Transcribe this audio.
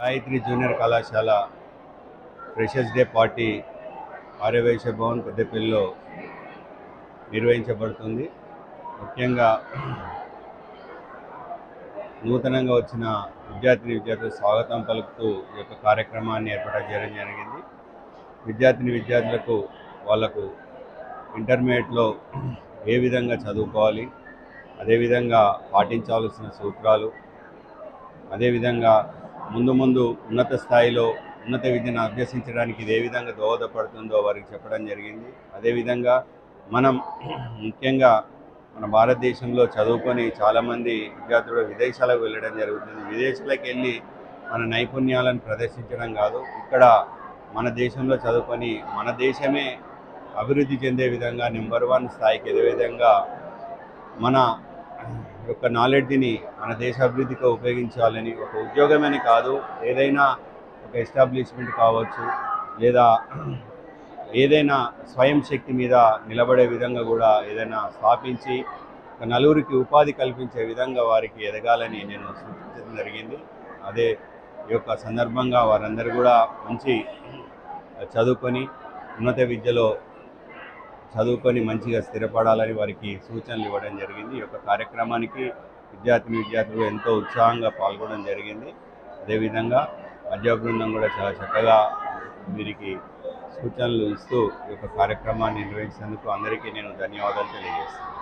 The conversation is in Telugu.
గాయత్రి జూనియర్ కళాశాల freshers day party Aryavysya Bhavan పెద్దపల్లిలో నిర్వహించబడుతుంది. ముఖ్యంగా నూతనంగా వచ్చిన విద్యార్థిని విద్యార్థులు స్వాగతం పలుకుతూ ఈ యొక్క కార్యక్రమాన్ని ఏర్పాటు చేయడం జరిగింది. విద్యార్థిని విద్యార్థులకు వాళ్ళకు ఇంటర్మీడియట్లో ఏ విధంగా చదువుకోవాలి అదేవిధంగా పాటించాల్సిన సూత్రాలు అదేవిధంగా ముందు ముందు ఉన్నత స్థాయిలో ఉన్నత విద్యను అభ్యసించడానికి ఇది ఏ విధంగా దోహదపడుతుందో వారికి చెప్పడం జరిగింది. అదేవిధంగా మనం ముఖ్యంగా మన భారతదేశంలో చదువుకొని చాలామంది విద్యార్థులు విదేశాలకు వెళ్ళడం జరుగుతుంది. విదేశాలకు వెళ్ళి మన నైపుణ్యాలను ప్రదర్శించడం కాదు ఇక్కడ మన దేశంలో చదువుకొని మన దేశమే అభివృద్ధి చెందే విధంగా నెంబర్ వన్ స్థాయికి ఎదే విధంగా మన యొక్క నాలెడ్జ్ని మన దేశ అభివృద్ధికి ఉపయోగించాలని ఒక ఉద్యోగమని కాదు ఏదైనా ఒక ఎస్టాబ్లిష్మెంట్ కావచ్చు లేదా ఏదైనా స్వయం శక్తి మీద నిలబడే విధంగా కూడా ఏదైనా స్థాపించి ఒక నలుగురికి ఉపాధి కల్పించే విధంగా వారికి ఎదగాలని నేను సూచించడం జరిగింది. అదే ఈ యొక్క సందర్భంగా వారందరూ కూడా మంచి చదువుకొని ఉన్నత విద్యలో చదువుకొని మంచిగా స్థిరపడాలని వారికి సూచనలు ఇవ్వడం జరిగింది. ఈ యొక్క కార్యక్రమానికి విద్యార్థిని విద్యార్థులు ఎంతో ఉత్సాహంగా పాల్గొనడం జరిగింది. అదేవిధంగా అధ్యాపక బృందం కూడా చాలా చక్కగా వీరికి సూచనలు ఇస్తూ ఈ యొక్క కార్యక్రమాన్ని నిర్వహించినందుకు అందరికీ నేను ధన్యవాదాలు తెలియజేస్తాను